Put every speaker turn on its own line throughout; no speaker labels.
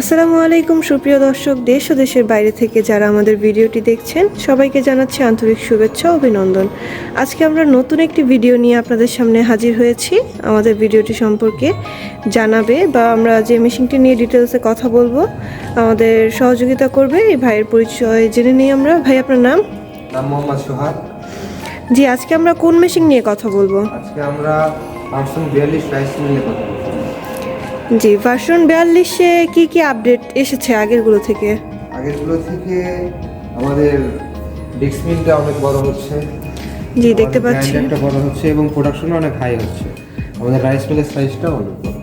আসসালামু আলাইকুম সুপ্রিয় দর্শক দেশ ও দেশের বাইরে থেকে যারা আমাদের ভিডিওটি দেখছেন সবাইকে জানাচ্ছি আন্তরিক শুভেচ্ছা ও অভিনন্দন। আজকে আমরা নতুন একটি ভিডিও নিয়ে আপনাদের সামনে হাজির হয়েছি। আমাদের ভিডিওটি সম্পর্কে জানাবে বা আমরা যে মেশিনটি নিয়ে ডিটেলসে কথা বলব আমাদের সহযোগিতা করবে এই ভাইয়ের পরিচয় জেনে নিই আমরা। ভাই আপনার নাম?
নাম মোহাম্মদ সোহাগ।
জি আজকে আমরা কোন মেশিন নিয়ে কথা বলব?
আজকে আমরা পাঁচশো বিয়াল্লিশ রাইস মিলে কথা বলব।
জি ভার্সন বিয়াল্লিশে কি কি আপডেট এসেছে আগেরগুলো থেকে?
আগেরগুলো থেকে আমাদের ডিক্স মিলটা অনেক বড় হচ্ছে।
জি দেখতে পাচ্ছি।
গ্রাইন্ডারটা বড় হচ্ছে এবং প্রোডাকশন অনেক হাই হচ্ছে। আমাদের রাইস মিলের সাইজটা অনেক বড়।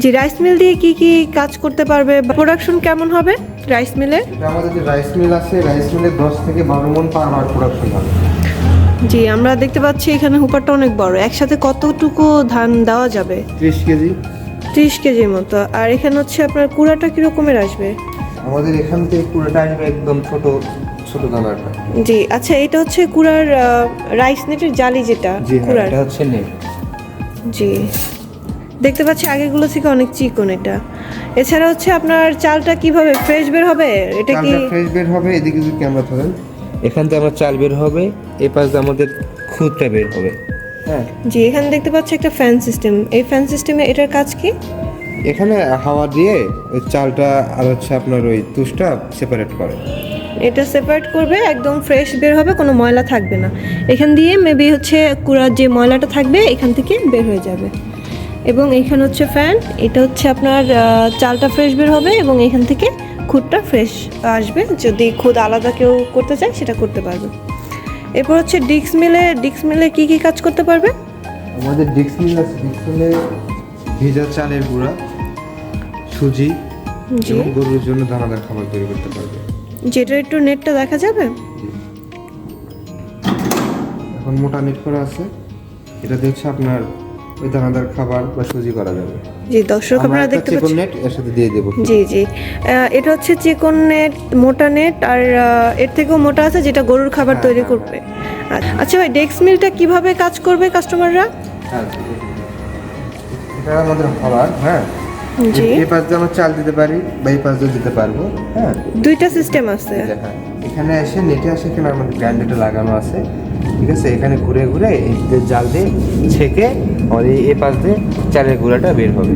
জি রাইস মিল দিয়ে কি কি কাজ করতে পারবে প্রোডাকশন কেমন হবে রাইস মিলে
আমাদের যে রাইস মিল আছে রাইস মিলে দশ থেকে বারো মন পার আওয়ার প্রোডাকশন হবে।
জি আমরা দেখতে পাচ্ছি এখানে হুপারটা অনেক বড়। একসাথে কতটুকু ধান দেওয়া যাবে?
ত্রিশ কেজি।
ত্রিশ কেজির মতো। আর এখানে হচ্ছে আপনার কুড়াটা কি রকমের আসবে?
আমাদের এখান থেকে পুরোটা আসবে একদম ছোট ছোট দানাটা।
জি আচ্ছা এটা হচ্ছে কুড়ার রাইস নেটের জালি যেটা
হ্যাঁ
কুড়ার।
এটা হচ্ছে নেট।
জি। দেখতে পাচ্ছি আগেরগুলো থেকে অনেক চিকন এটা। এছাড়া হচ্ছে আপনার চালটা কীভাবে ফ্রেশ বের হবে? এটা কি
চালটা ফ্রেশ বের হবে এদিকে যদি ক্যামেরা ধরেন এখান থেকে আমার চাল বের হবে এই পাশ আমাদের খুদটা বের হবে।
জি এখানে দেখতে পাচ্ছি একটা ফ্যান সিস্টেম এই ফ্যান সিস্টেমে এটার কাজ কি?
এখানে হাওয়া দিয়ে ওই চালটা আর হচ্ছে আপনার ওই তুষটা সেপারেট করে।
এটা সেপারেট করবে একদম ফ্রেশ বের হবে কোনো ময়লা থাকবে না। এখান দিয়ে মেবি হচ্ছে কুড়ার যে ময়লাটা থাকবে এখান থেকে বের হয়ে যাবে। এবং এখানে হচ্ছে ফ্যান এটা হচ্ছে আপনার চালটা ফ্রেশ বের হবে এবং এখান থেকে খুদটা ফ্রেশ আসবে। যদি খুদ আলাদা কেউ করতে চায় সেটা করতে পারবে। এরপর হচ্ছে ডিক্স মিলে ডিক্স মিলে কি কি কাজ করতে পারবে?
আমাদের ডিক্স মিল আছে ডিক্স মিলে ভেজা চালের গুঁড়া সুজি
জি।
এবং গরুর জন্য দানাদার খাবার তৈরি করতে পারবে।
যেটা একটু নেটটা দেখা যাবে?
এখন মোটা নেট করা আছে। এটা হচ্ছে আপনার ওই দানাদার খাবার বা সুজি করা যাবে।
জি দর্শক আপনারা দেখতে
চিকন
পাচ্ছেন
নেট এর সাথে দিয়ে দেবো।
জি জি। এটা হচ্ছে চিকন নেট মোটা নেট আর এর থেকেও মোটা আছে যেটা গরুর খাবার
হ্যাঁ,
তৈরি
হ্যাঁ,
করবে। আচ্ছা, আচ্ছা ভাই ডেক্স মিলটা কীভাবে কাজ করবে কাস্টমাররা
হ্যাঁ, এটা আমাদের খাবার হ্যাঁ।
জি।
এই পাশ দিয়ে আমরা চাল দিতে পারি বা এই পাশ দিয়ে দিতে পারব হ্যাঁ।
দুইটা সিস্টেম আছে।
হ্যাঁ। এখানে এসে নেটে আসে এখানে আমাদের গ্রাইন্ডারটা লাগানো আছে ঠিক আছে? এখানে ঘুরে ঘুরে এই জাল দিয়ে ছেঁকে এই এ পাশ দিয়ে চালের গুঁড়াটা বের হবে।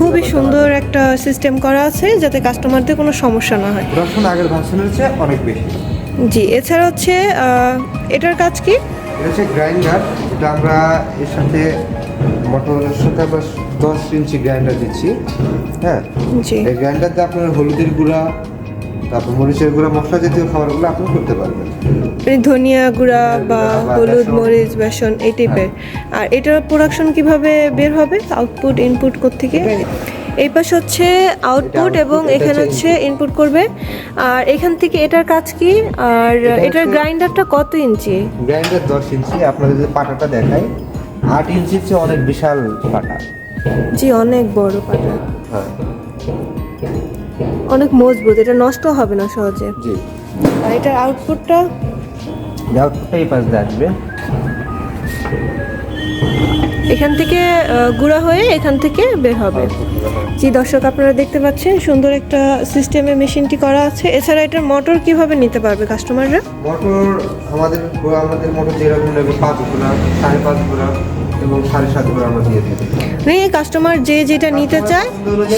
খুবই সুন্দর একটা সিস্টেম করা আছে যাতে কাস্টমারদের কোনো সমস্যা না হয়।
প্রোডাকশন আগের ভার্সনের চেয়ে অনেক বেশি।
জি এছাড়া হচ্ছে এটার কাজ কি?
এটা হচ্ছে গ্রাইন্ডার এটা আমরা এর সাথে মোটরের সাথে আমরা দশ ইঞ্চি গ্রাইন্ডার দিচ্ছি। হ্যাঁ? এই গ্রাইন্ডার দিয়ে আপনার হলুদের গুঁড়া তারপর মরিচের গুঁড়া মশলা জাতীয় খাবারগুলো আপনি করতে পারবেন।
মানে ধনিয়া গুঁড়া বা হলুদ মরিচ বেসন এই টাইপের আর এটার প্রোডাকশন কীভাবে বের হবে? আউটপুট ইনপুট থেকে এই পাশে হচ্ছে আউটপুট এবং এখানে
হচ্ছে
হচ্ছে ইনপুট করবে। আর এখান থেকে এটার কাজ কি? আর এটার গ্রাইন্ডারটা কত ইঞ্চি?
গ্রাইন্ডার দশ ইঞ্চি। আপনাদের যদি পাটাটা দেখাই আট ইঞ্চির চেয়ে অনেক বিশাল পাটা।
জি অনেক বড় পাটা।
হ্যাঁ।
অনেক মজবুত এটা নষ্ট হবে না সহজে।
জি।
আর এটার আউটপুটটা
আউটপুটটা এই পাশ দিয়ে আসবে।
এখান থেকে গুঁড়া হয়ে এখান থেকে বের হবে। জি দর্শক আপনারা দেখতে পাচ্ছেন সুন্দর একটা সিস্টেমে মেশিনটি করা আছে। এছাড়া এটার মোটর কীভাবে নিতে পারবে কাস্টমাররা
মোটর আমাদের আমাদের মোটর যেরকম নেবে পাঁচ ঘোড়া সাড়ে পাঁচ ঘোড়া এবং সাড়ে সাত ঘোড়া আমরা দিয়ে দিই।
মানে কাস্টমার যে যেটা নিতে চায়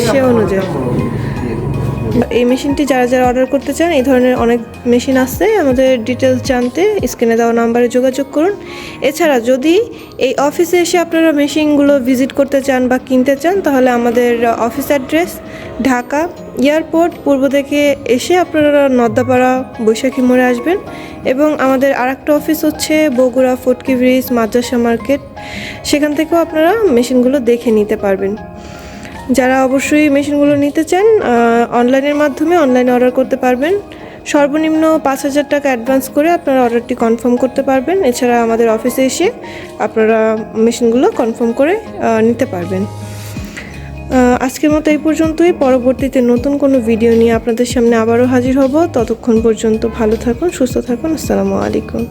সে অনুযায়ী। এই মেশিনটি যারা যারা অর্ডার করতে চান, এই ধরনের অনেক মেশিন আছে। আমাদের ডিটেলস জানতে স্ক্রিনে দেওয়া নাম্বারে যোগাযোগ করুন। এছাড়া যদি এই অফিসে এসে আপনারা মেশিনগুলো ভিজিট করতে চান বা কিনতে চান, তাহলে আমাদের অফিস অ্যাড্রেস ঢাকা এয়ারপোর্ট পূর্ব থেকে এসে আপনারা নদ্দাপাড়া বৈশাখী মোড়ে আসবেন। এবং আমাদের আর একটা অফিস হচ্ছে বগুড়া ফটকি ব্রিজ, মাদ্রাসা মার্কেট। সেখান থেকেও আপনারা মেশিনগুলো দেখে নিতে পারবেন। যারা অবশ্যই মেশিনগুলো নিতে চান অনলাইনের মাধ্যমে অনলাইনে অর্ডার করতে পারবেন। সর্বনিম্ন পাঁচ হাজার টাকা অ্যাডভান্স করে আপনারা অর্ডারটি কনফার্ম করতে পারবেন। এছাড়া আমাদের অফিসে এসে আপনারা মেশিনগুলো কনফার্ম করে নিতে পারবেন। আজকের মতো এই পর্যন্তই। পরবর্তীতে নতুন কোনো ভিডিও নিয়ে আপনাদের সামনে আবারও হাজির হব। ততক্ষণ পর্যন্ত ভালো থাকুন, সুস্থ থাকুন। আসসালামু আলাইকুম।